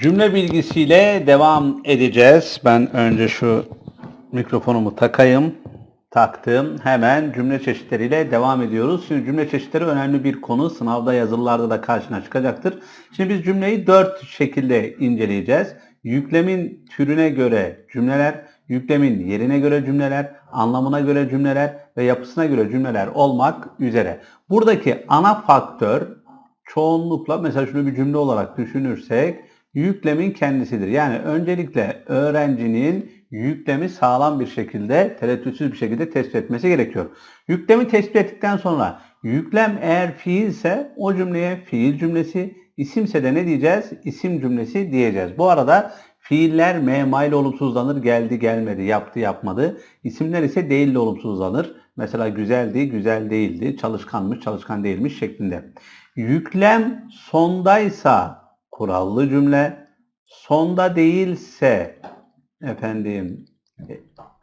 Cümle bilgisiyle devam edeceğiz. Ben önce şu mikrofonumu takayım. Taktım. Hemen cümle çeşitleriyle devam ediyoruz. Şimdi cümle çeşitleri önemli bir konu. Sınavda yazılılarda da karşına çıkacaktır. Şimdi biz cümleyi dört şekilde inceleyeceğiz. Yüklemin türüne göre cümleler, yüklemin yerine göre cümleler, anlamına göre cümleler ve yapısına göre cümleler olmak üzere. Buradaki ana faktör çoğunlukla mesela şunu bir cümle olarak düşünürsek yüklemin kendisidir. Yani öncelikle öğrencinin yüklemi sağlam bir şekilde, tereddütsüz bir şekilde tespit etmesi gerekiyor. Yüklemi tespit ettikten sonra yüklem eğer fiilse o cümleye fiil cümlesi, isimse de ne diyeceğiz? İsim cümlesi diyeceğiz. Bu arada fiiller mema ile olumsuzlanır, geldi gelmedi, yaptı yapmadı. İsimler ise değil olumsuzlanır. Mesela güzeldi, güzel değildi, çalışkanmış, çalışkan değilmiş şeklinde. Yüklem sondaysa kurallı cümle, sonda değilse efendim e,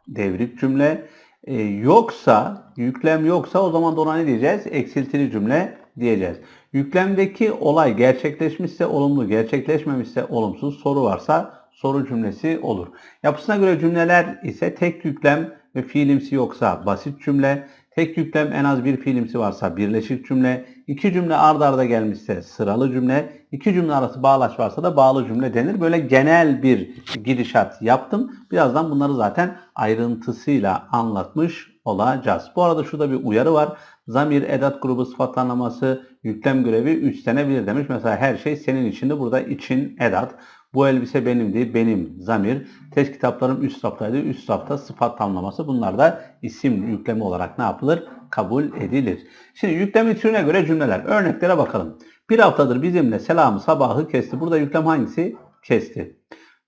devrik cümle, e, yoksa yüklem yoksa o zaman da ona ne diyeceğiz? Eksiltili cümle diyeceğiz. Yüklemdeki olay gerçekleşmişse olumlu, gerçekleşmemişse olumsuz, soru varsa soru cümlesi olur. Yapısına göre cümleler ise tek yüklem ve fiilimsi yoksa basit cümle, tek yüklem en az bir fiilimsi varsa birleşik cümle, iki cümle ard arda gelmişse sıralı cümle, iki cümle arası bağlaç varsa da bağlı cümle denir. Böyle genel bir gidişat yaptım. Birazdan bunları zaten ayrıntısıyla anlatmış olacağız. Bu arada şurada bir uyarı var. Zamir, edat grubu sıfatlanması, yüklem görevi üstlenebilir demiş. Mesela her şey senin içinde. Burada için edat. Bu elbise benimdi, benim zamir. Test kitaplarım üst raftaydı, üst rafta sıfat tamlaması. Bunlar da isim yüklemi olarak ne yapılır? Kabul edilir. Şimdi yüklemi türüne göre cümleler. Örneklere bakalım. Bir haftadır bizimle selamı sabahı kesti. Burada yüklem hangisi? Kesti.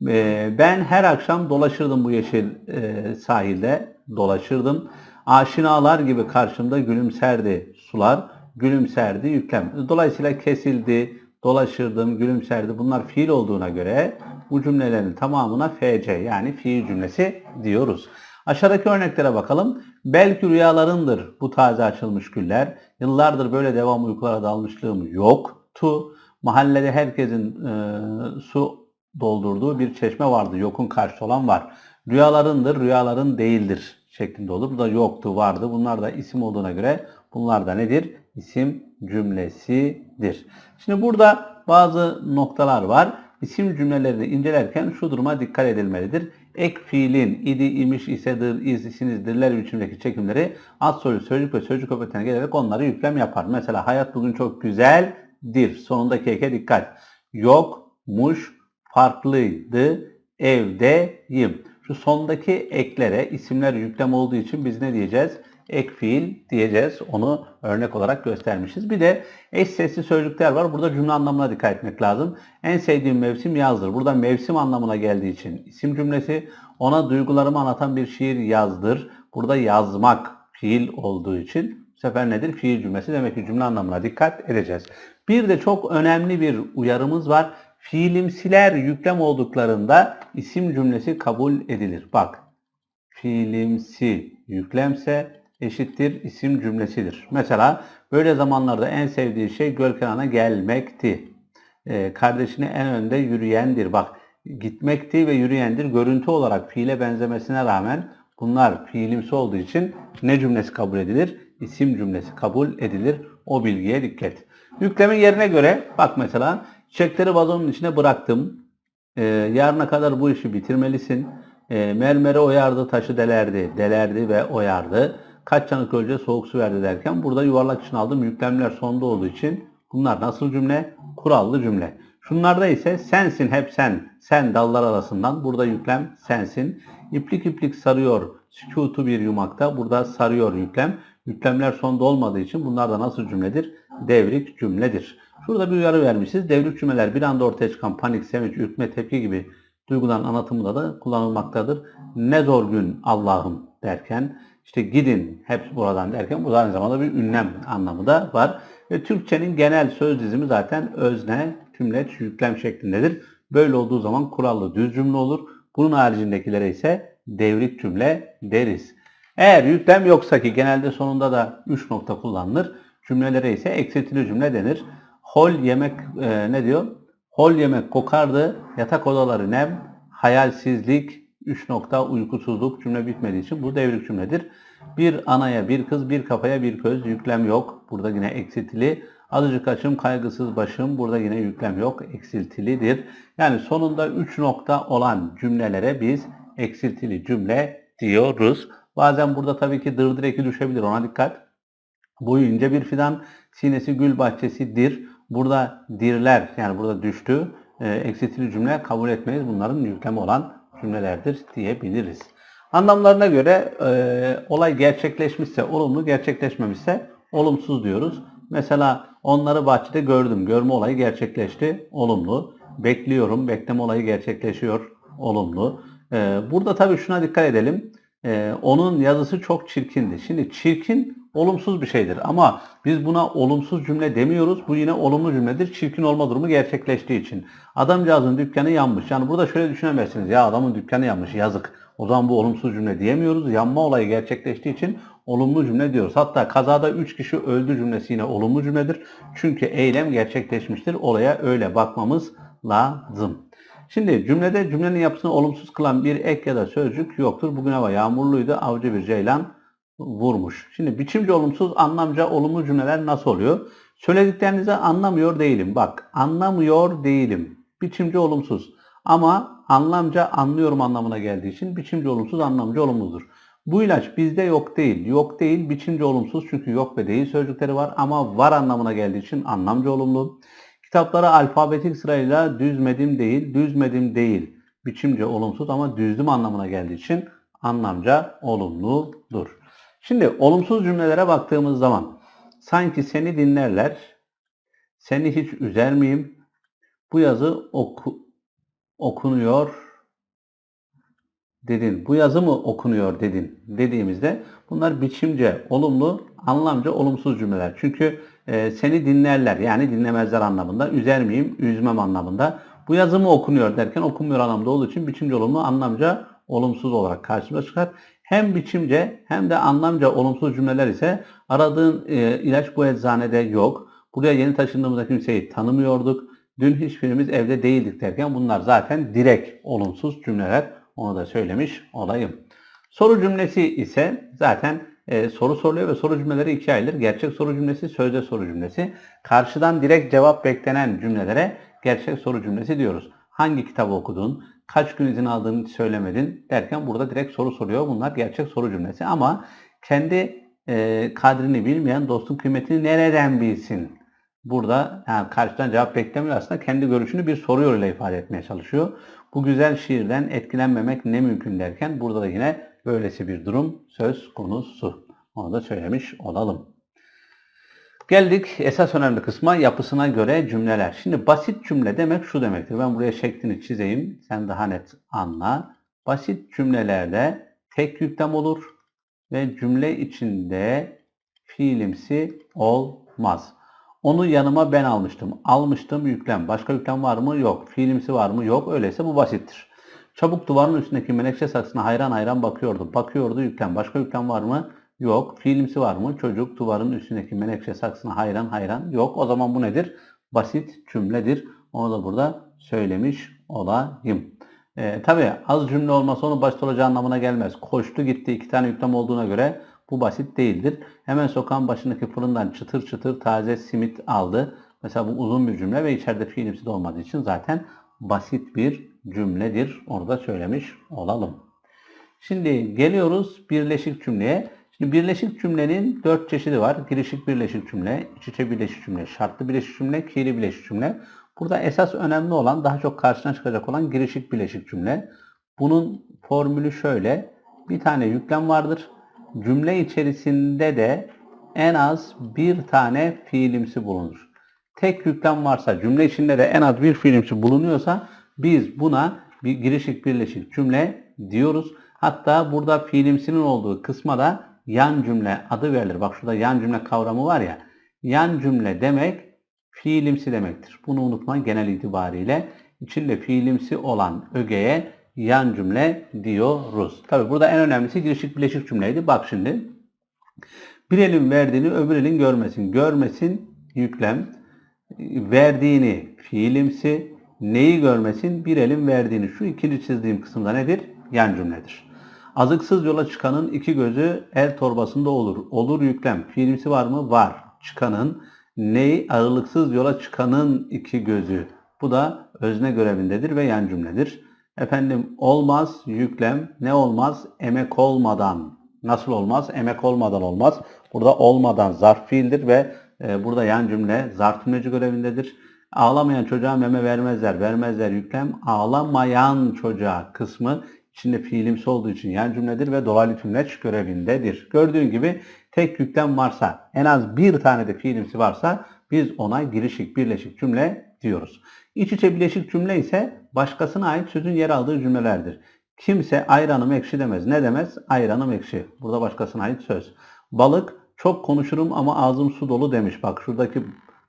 Ee, ben her akşam dolaşırdım bu yeşil e, sahilde. Dolaşırdım. Aşinalar gibi karşımda gülümserdi sular. Gülümserdi yüklem. Dolayısıyla kesildi, dolaşırdım, gülümserdi. Bunlar fiil olduğuna göre bu cümlelerin tamamına FC yani fiil cümlesi diyoruz. Aşağıdaki örneklere bakalım. Belki rüyalarındır bu taze açılmış güller. Yıllardır böyle devam uykulara dalmışlığım yoktu. Mahallede herkesin e, su doldurduğu bir çeşme vardı. Yokun karşı olan var. Rüyalarındır, rüyaların değildir şeklinde olur. Bu da yoktu, vardı. Bunlar da isim olduğuna göre bunlar da nedir? İsim cümlesidir. Şimdi burada bazı noktalar var. İsim cümlelerini incelerken şu duruma dikkat edilmelidir. Ek fiilin idi, imiş, isedir, iz, isinizdirler biçimdeki çekimleri ad soru, sözcük ve sözcük öbetine gelerek onları yüklem yapar. Mesela hayat bugün çok güzeldir. Sonundaki eke dikkat. Yokmuş, farklıydı, evdeyim. Şu sondaki eklere isimler yüklem olduğu için biz ne diyeceğiz? Ek fiil diyeceğiz. Onu örnek olarak göstermişiz. Bir de eş sesli sözcükler var. Burada cümle anlamına dikkat etmek lazım. En sevdiğim mevsim yazdır. Burada mevsim anlamına geldiği için isim cümlesi. Ona duygularımı anlatan bir şiir yazdır. Burada yazmak fiil olduğu için bu sefer nedir? Fiil cümlesi. Demek ki cümle anlamına dikkat edeceğiz. Bir de çok önemli bir uyarımız var. Fiilimsiler yüklem olduklarında isim cümlesi kabul edilir. Bak, fiilimsi yüklemse eşittir isim cümlesidir. Mesela böyle zamanlarda en sevdiği şey göl kenarına gelmekti. Ee, kardeşine en önde yürüyendir. Bak, gitmekti ve yürüyendir. Görüntü olarak fiile benzemesine rağmen bunlar fiilimsi olduğu için ne cümlesi kabul edilir? İsim cümlesi kabul edilir. O bilgiye dikkat. Yüklemin yerine göre bak mesela Çiçekleri vazonun içine bıraktım. Ee, yarına kadar bu işi bitirmelisin. Ee, mermere oyardı, taşı delerdi, delerdi ve oyardı. Kaç çanık ölce soğuk su verdi derken burada yuvarlak için aldım. Yüklemler sonda olduğu için bunlar nasıl cümle? Kurallı cümle. Şunlarda ise sensin hep sen. Sen dallar arasından. Burada yüklem sensin. İplik iplik sarıyor. Sükutu bir yumakta. Burada sarıyor yüklem. Yüklemler sonda olmadığı için bunlar da nasıl cümledir? Devrik cümledir. Şurada bir uyarı vermişiz. Devrik cümleler bir anda ortaya çıkan panik, sevinç, ürkme, tepki gibi duyguların anlatımında da kullanılmaktadır. Ne zor gün Allah'ım derken işte gidin hep buradan derken bu aynı zamanda bir ünlem anlamı da var. Ve Türkçenin genel söz dizimi zaten özne, tümleç, yüklem şeklindedir. Böyle olduğu zaman kurallı düz cümle olur. Bunun haricindekilere ise devrik cümle deriz. Eğer yüklem yoksa ki genelde sonunda da 3 nokta kullanılır. Cümlelere ise eksiltili cümle denir. Hol yemek e, ne diyor? Hol yemek kokardı, yatak odaları nem, hayalsizlik, 3 nokta uykusuzluk cümle bitmediği için bu devrik cümledir. Bir anaya bir kız, bir kafaya bir köz yüklem yok. Burada yine eksiltili. Azıcık açım, kaygısız başım. Burada yine yüklem yok. Eksiltilidir. Yani sonunda 3 nokta olan cümlelere biz eksiltili cümle diyoruz. Bazen burada tabii ki dırdır eki düşebilir. Ona dikkat. Boyu ince bir fidan, sinesi gül bahçesidir. Burada dirler yani burada düştü. E, eksiltili cümle kabul etmeyiz. Bunların yüklemi olan cümlelerdir diyebiliriz. Anlamlarına göre e, olay gerçekleşmişse olumlu, gerçekleşmemişse olumsuz diyoruz. Mesela onları bahçede gördüm. Görme olayı gerçekleşti. Olumlu. Bekliyorum. Bekleme olayı gerçekleşiyor. Olumlu. E, burada tabii şuna dikkat edelim. E, onun yazısı çok çirkindi. Şimdi çirkin olumsuz bir şeydir ama biz buna olumsuz cümle demiyoruz. Bu yine olumlu cümledir. Çirkin olma durumu gerçekleştiği için. Adamcağızın dükkanı yanmış. Yani burada şöyle düşünemezsiniz. Ya adamın dükkanı yanmış yazık. O zaman bu olumsuz cümle diyemiyoruz. Yanma olayı gerçekleştiği için olumlu cümle diyoruz. Hatta kazada 3 kişi öldü cümlesi yine olumlu cümledir. Çünkü eylem gerçekleşmiştir. Olaya öyle bakmamız lazım. Şimdi cümlede cümlenin yapısını olumsuz kılan bir ek ya da sözcük yoktur. Bugün hava yağmurluydu. Avcı bir ceylan vurmuş. Şimdi biçimci olumsuz, anlamca olumlu cümleler nasıl oluyor? Söylediklerinizi anlamıyor değilim. Bak, anlamıyor değilim. Biçimci olumsuz. Ama anlamca anlıyorum anlamına geldiği için biçimci olumsuz, anlamca olumludur. Bu ilaç bizde yok değil. Yok değil, biçimci olumsuz çünkü yok ve değil sözcükleri var ama var anlamına geldiği için anlamca olumlu. Kitapları alfabetik sırayla düzmedim değil, düzmedim değil. Biçimce olumsuz ama düzdüm anlamına geldiği için anlamca olumludur. Şimdi olumsuz cümlelere baktığımız zaman sanki seni dinlerler, seni hiç üzer miyim? Bu yazı oku, okunuyor dedin. Bu yazı mı okunuyor dedin dediğimizde bunlar biçimce olumlu, anlamca olumsuz cümleler. Çünkü e, seni dinlerler yani dinlemezler anlamında, üzer miyim, üzmem anlamında. Bu yazı mı okunuyor derken okunmuyor anlamda olduğu için biçimce olumlu, anlamca olumsuz olarak karşımıza çıkar. Hem biçimce hem de anlamca olumsuz cümleler ise aradığın e, ilaç bu eczanede yok. Buraya yeni taşındığımızda kimseyi tanımıyorduk. Dün hiçbirimiz evde değildik derken bunlar zaten direkt olumsuz cümleler. Onu da söylemiş olayım. Soru cümlesi ise zaten e, soru soruluyor ve soru cümleleri ikiye ayrılır. Gerçek soru cümlesi, sözde soru cümlesi. Karşıdan direkt cevap beklenen cümlelere gerçek soru cümlesi diyoruz. Hangi kitabı okudun? Kaç gün izin aldığını söylemedin derken burada direkt soru soruyor. Bunlar gerçek soru cümlesi ama kendi e, kadrini bilmeyen dostun kıymetini nereden bilsin? Burada yani karşıdan cevap beklemiyor aslında kendi görüşünü bir soruyor ile ifade etmeye çalışıyor. Bu güzel şiirden etkilenmemek ne mümkün derken burada da yine böylesi bir durum söz konusu. Onu da söylemiş olalım. Geldik esas önemli kısma yapısına göre cümleler. Şimdi basit cümle demek şu demektir. Ben buraya şeklini çizeyim. Sen daha net anla. Basit cümlelerde tek yüklem olur ve cümle içinde fiilimsi olmaz. Onu yanıma ben almıştım. Almıştım yüklem. Başka yüklem var mı? Yok. Fiilimsi var mı? Yok. Öyleyse bu basittir. Çabuk duvarın üstündeki menekşe saksına hayran hayran bakıyordu. Bakıyordu yüklem. Başka yüklem var mı? Yok. Fiilimsi var mı? Çocuk duvarın üstündeki menekşe saksına hayran hayran. Yok. O zaman bu nedir? Basit cümledir. Onu da burada söylemiş olayım. Ee, Tabi az cümle olmasa onun basit olacağı anlamına gelmez. Koştu gitti iki tane yüklem olduğuna göre bu basit değildir. Hemen sokağın başındaki fırından çıtır çıtır taze simit aldı. Mesela bu uzun bir cümle ve içeride fiilimsi de olmadığı için zaten basit bir cümledir. Onu da söylemiş olalım. Şimdi geliyoruz birleşik cümleye. Şimdi birleşik cümlenin dört çeşidi var. Girişik birleşik cümle, iç içe birleşik cümle, şartlı birleşik cümle, fiili birleşik cümle. Burada esas önemli olan, daha çok karşına çıkacak olan girişik birleşik cümle. Bunun formülü şöyle. Bir tane yüklem vardır. Cümle içerisinde de en az bir tane fiilimsi bulunur. Tek yüklem varsa, cümle içinde de en az bir fiilimsi bulunuyorsa biz buna bir girişik birleşik cümle diyoruz. Hatta burada fiilimsinin olduğu kısma da yan cümle adı verilir. Bak şurada yan cümle kavramı var ya. Yan cümle demek fiilimsi demektir. Bunu unutma genel itibariyle. içinde fiilimsi olan ögeye yan cümle diyoruz. Tabi burada en önemlisi girişik bileşik cümleydi. Bak şimdi. Bir elin verdiğini öbür elin görmesin. Görmesin yüklem. Verdiğini fiilimsi. neyi görmesin? Bir elin verdiğini. Şu ikinci çizdiğim kısımda nedir? Yan cümledir. Azıksız yola çıkanın iki gözü el torbasında olur. Olur yüklem. Fiilimsi var mı? Var. Çıkanın. Ney? Aralıksız yola çıkanın iki gözü. Bu da özne görevindedir ve yan cümledir. Efendim olmaz yüklem. Ne olmaz? Emek olmadan. Nasıl olmaz? Emek olmadan olmaz. Burada olmadan zarf fiildir ve e, burada yan cümle zarf cümleci görevindedir. Ağlamayan çocuğa meme vermezler. Vermezler yüklem. Ağlamayan çocuğa kısmı içinde fiilimsi olduğu için yan cümledir ve dolaylı tümleç görevindedir. Gördüğün gibi tek yüklem varsa, en az bir tane de fiilimsi varsa biz ona girişik birleşik cümle diyoruz. İç içe bileşik cümle ise başkasına ait sözün yer aldığı cümlelerdir. Kimse ayranım ekşi demez. Ne demez? Ayranım ekşi. Burada başkasına ait söz. Balık çok konuşurum ama ağzım su dolu demiş. Bak şuradaki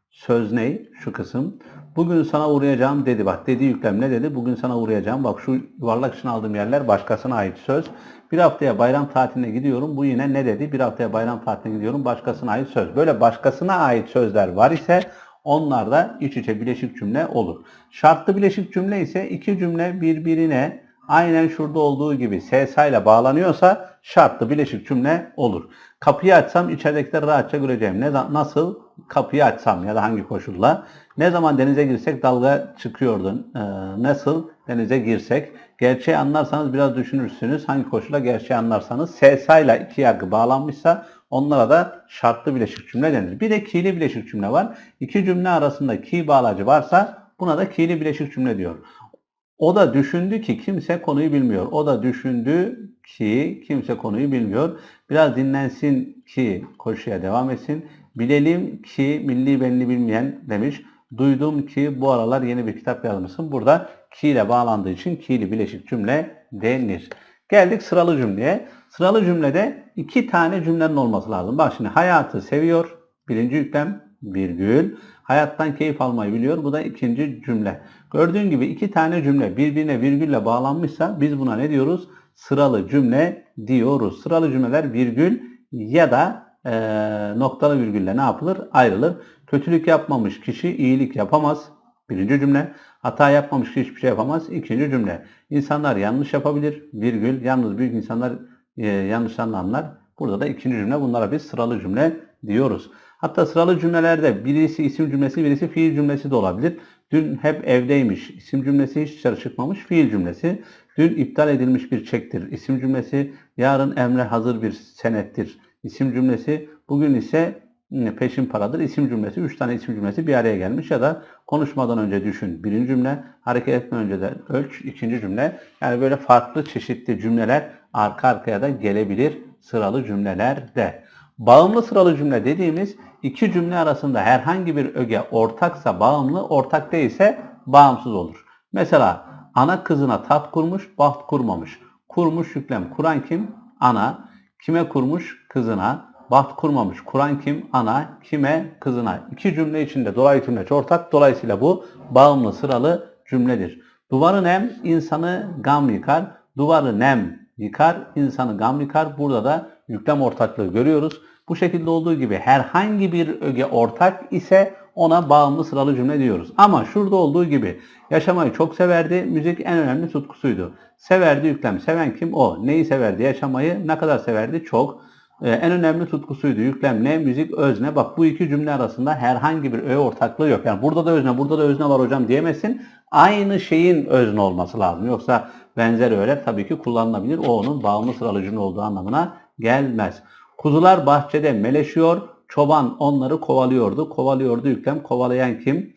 söz ne? Şu kısım. Bugün sana uğrayacağım dedi. Bak dedi yüklem ne dedi? Bugün sana uğrayacağım. Bak şu yuvarlak için aldığım yerler başkasına ait söz. Bir haftaya bayram tatiline gidiyorum. Bu yine ne dedi? Bir haftaya bayram tatiline gidiyorum. Başkasına ait söz. Böyle başkasına ait sözler var ise onlar da iç içe bileşik cümle olur. Şartlı bileşik cümle ise iki cümle birbirine aynen şurada olduğu gibi SSA ile bağlanıyorsa şartlı bileşik cümle olur. Kapıyı açsam içeridekileri rahatça göreceğim. Ne nasıl kapıyı açsam ya da hangi koşulla? Ne zaman denize girsek dalga çıkıyordun. Ee, nasıl denize girsek? Gerçeği anlarsanız biraz düşünürsünüz. Hangi koşulla gerçeği anlarsanız SSA ile iki yargı bağlanmışsa onlara da şartlı bileşik cümle denir. Bir de ki'li bileşik cümle var. İki cümle arasında ki bağlacı varsa buna da ki'li bileşik cümle diyor. O da düşündü ki kimse konuyu bilmiyor. O da düşündü ki kimse konuyu bilmiyor. Biraz dinlensin ki koşuya devam etsin. Bilelim ki milli benli bilmeyen demiş. Duydum ki bu aralar yeni bir kitap yazmışsın. Burada ki ile bağlandığı için ki'li bileşik cümle denir. Geldik sıralı cümleye. Sıralı cümlede iki tane cümlenin olması lazım. Bak şimdi hayatı seviyor. Birinci yüklem virgül. Hayattan keyif almayı biliyor. Bu da ikinci cümle. Gördüğün gibi iki tane cümle birbirine virgülle bağlanmışsa biz buna ne diyoruz? Sıralı cümle diyoruz. Sıralı cümleler virgül ya da e, noktalı virgülle ne yapılır? Ayrılır. Kötülük yapmamış kişi iyilik yapamaz. Birinci cümle. Hata yapmamış kişi hiçbir şey yapamaz. İkinci cümle. İnsanlar yanlış yapabilir. Virgül. Yalnız büyük insanlar e, yanlış anlarlar. Burada da ikinci cümle. Bunlara biz sıralı cümle diyoruz. Hatta sıralı cümlelerde birisi isim cümlesi, birisi fiil cümlesi de olabilir. Dün hep evdeymiş. İsim cümlesi hiç dışarı çıkmamış. Fiil cümlesi. Dün iptal edilmiş bir çektir. İsim cümlesi. Yarın emre hazır bir senettir. İsim cümlesi. Bugün ise peşin paradır. İsim cümlesi. Üç tane isim cümlesi bir araya gelmiş. Ya da konuşmadan önce düşün. Birinci cümle. Hareket etme önce de ölç. ikinci cümle. Yani böyle farklı çeşitli cümleler arka arkaya da gelebilir sıralı cümlelerde. Bağımlı sıralı cümle dediğimiz iki cümle arasında herhangi bir öge ortaksa bağımlı, ortak değilse bağımsız olur. Mesela ana kızına tat kurmuş, baht kurmamış. Kurmuş yüklem. Kuran kim? Ana. Kime kurmuş? Kızına. Baht kurmamış. Kuran kim? Ana. Kime? Kızına. İki cümle içinde dolaylı cümleç ortak. Dolayısıyla bu bağımlı sıralı cümledir. Duvarı nem insanı gam yıkar. Duvarı nem yıkar, insanı gam yıkar. Burada da yüklem ortaklığı görüyoruz. Bu şekilde olduğu gibi herhangi bir öge ortak ise ona bağımlı sıralı cümle diyoruz. Ama şurada olduğu gibi yaşamayı çok severdi. Müzik en önemli tutkusuydu. Severdi yüklem. Seven kim? O. Neyi severdi? Yaşamayı ne kadar severdi? Çok. Ee, en önemli tutkusuydu. Yüklem ne? Müzik özne. Bak bu iki cümle arasında herhangi bir öğe ortaklığı yok. Yani burada da özne, burada da özne var hocam diyemezsin. Aynı şeyin özne olması lazım. Yoksa benzer öğeler tabii ki kullanılabilir. O onun bağımlı sıralı cümle olduğu anlamına gelmez. Kuzular bahçede meleşiyor. Çoban onları kovalıyordu. Kovalıyordu yüklem. Kovalayan kim?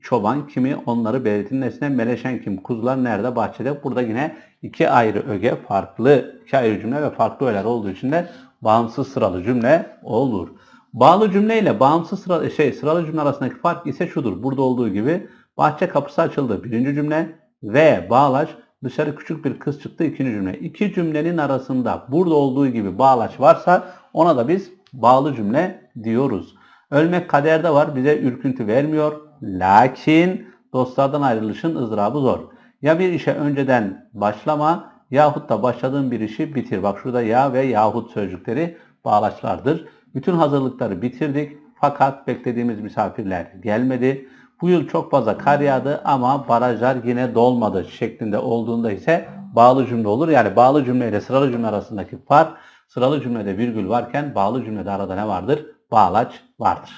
Çoban kimi onları belirtin nesne. Meleşen kim? Kuzular nerede? Bahçede. Burada yine iki ayrı öge, farklı iki ayrı cümle ve farklı öğeler olduğu için de bağımsız sıralı cümle olur. Bağlı cümle ile bağımsız sıralı, şey, sıralı cümle arasındaki fark ise şudur. Burada olduğu gibi bahçe kapısı açıldı. Birinci cümle ve bağlaç dışarı küçük bir kız çıktı. ikinci cümle. İki cümlenin arasında burada olduğu gibi bağlaç varsa ona da biz bağlı cümle diyoruz. Ölmek kaderde var. Bize ürküntü vermiyor. Lakin dostlardan ayrılışın ızdırabı zor. Ya bir işe önceden başlama yahut da başladığın bir işi bitir. Bak şurada ya ve yahut sözcükleri bağlaçlardır. Bütün hazırlıkları bitirdik fakat beklediğimiz misafirler gelmedi. Bu yıl çok fazla kar yağdı ama barajlar yine dolmadı şeklinde olduğunda ise bağlı cümle olur. Yani bağlı cümle ile sıralı cümle arasındaki fark sıralı cümlede virgül varken bağlı cümlede arada ne vardır? Bağlaç vardır.